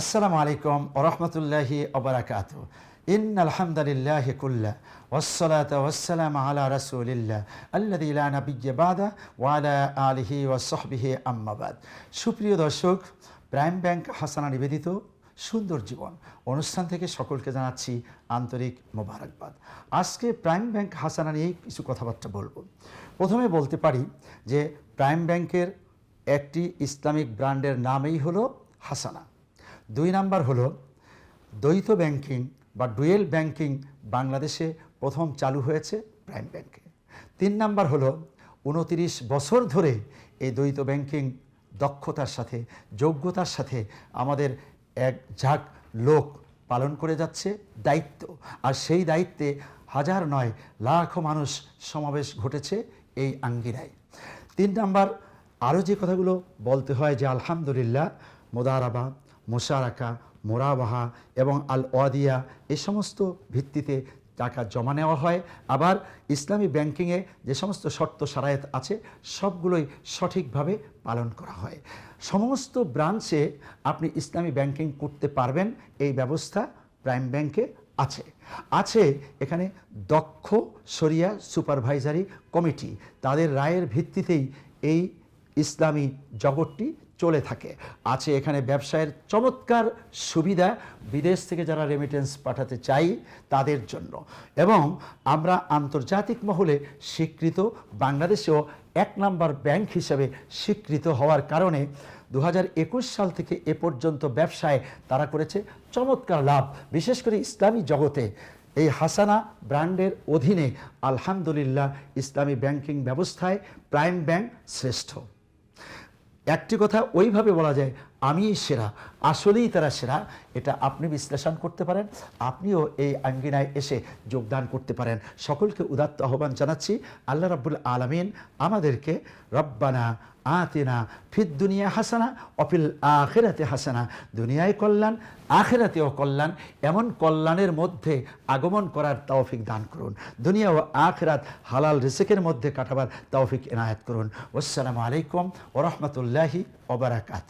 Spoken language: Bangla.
আসসালামু আলাইকুম ওরহমতুল্লাহি অবরাকাত ইন আলহামদুলিল্লাহ কুল্লা ওসলাত ওসালাম আলা রসুলিল্লা আল্লাহ নবিজ্ঞবাদা ওয়ালা আলহি ওসহবিহি আম্মাবাদ সুপ্রিয় দর্শক, প্রাইম ব্যাংক হাসানা নিবেদিত সুন্দর জীবন। অনুষ্ঠান থেকে সকলকে জানাচ্ছি আন্তরিক মোবারকবাদ। আজকে প্রাইম ব্যাংক হাসানা নিয়ে কিছু কথাবার্তা বলব। প্রথমে বলতে পারি যে প্রাইম ব্যাংকের একটি ইসলামিক ব্র্যান্ডের নামেই হলো হাসানা। দুই নাম্বার হলো, দ্বৈত ব্যাংকিং বা ডুয়েল ব্যাংকিং বাংলাদেশে প্রথম চালু হয়েছে প্রাইম ব্যাংকে। তিন নাম্বার হলো, উনতিরিশ বছর ধরে এই দ্বৈত ব্যাংকিং দক্ষতার সাথে, যোগ্যতার সাথে আমাদের এক ঝাঁক লোক পালন করে যাচ্ছে, দায়িত্ব। আর সেই দায়িত্বে হাজার নয় লাখো মানুষ সমাবেশ ঘটেছে এই আঙ্গিনায়। তিন নাম্বার, আরও যে কথাগুলো বলতে হয় যে আলহামদুলিল্লাহ মোদারাবা, মোশারাকা, মোরাবাহা এবং আল ওয়াদিয়া এই সমস্ত ভিত্তিতে টাকা জমা নেওয়া হয়। আবার ইসলামী ব্যাংকিংয়ে যে সমস্ত শর্ত সারায়ত আছে, সবগুলোই সঠিকভাবে পালন করা হয়। সমস্ত ব্রাঞ্চে আপনি ইসলামী ব্যাংকিং করতে পারবেন, এই ব্যবস্থা প্রাইম ব্যাংকে আছে। আছে এখানে দক্ষ সরিয়া সুপারভাইজারি কমিটি। তাদের রায়ের ভিত্তিতেই এই ইসলামী জগৎটি চলে থাকে। আছে এখানে ব্যবসায়ের চমৎকার সুবিধা, বিদেশ থেকে যারা রেমিটেন্স পাঠাতে চাই তাদের জন্য। এবং আমরা আন্তর্জাতিক মহলে স্বীকৃত, বাংলাদেশেও এক নাম্বার ব্যাংক হিসেবে স্বীকৃত হওয়ার কারণে দু হাজার একুশ সাল থেকে এ পর্যন্ত ব্যবসায় তারা করেছে চমৎকার লাভ। বিশেষ করে ইসলামী জগতে এই হাসানা ব্র্যান্ডের অধীনে আলহামদুলিল্লাহ ইসলামী ব্যাংকিং ব্যবস্থায় প্রাইম ব্যাংক শ্রেষ্ঠ। একটি কথা ওইভাবে বলা যায় আমি সেরা। আসলেই তারা সেরা। এটা আপনি বিশ্লেষণ করতে পারেন, আপনিও এই আঙ্গিনায় এসে যোগদান করতে পারেন। সকলকে উদাত্ত আহ্বান জানাচ্ছি, আল্লাহ রাব্বুল আলমিন আমাদেরকে রব্বানা আতিনা ফিদ দুনিয়া হাসানা, অফিল আখেরাতে হাসানা। দুনিয়ায় কল্যাণ, আখেরাতেও কল্যাণ, এমন কল্যাণের মধ্যে আগমন করার তৌফিক দান করুন। দুনিয়া ও আখেরাত হালাল রিসেকের মধ্যে কাটাবার তৌফিক এনায়াত করুন। আসসালামু আলাইকুম ওরহমতুল্লাহি ওবরাকাত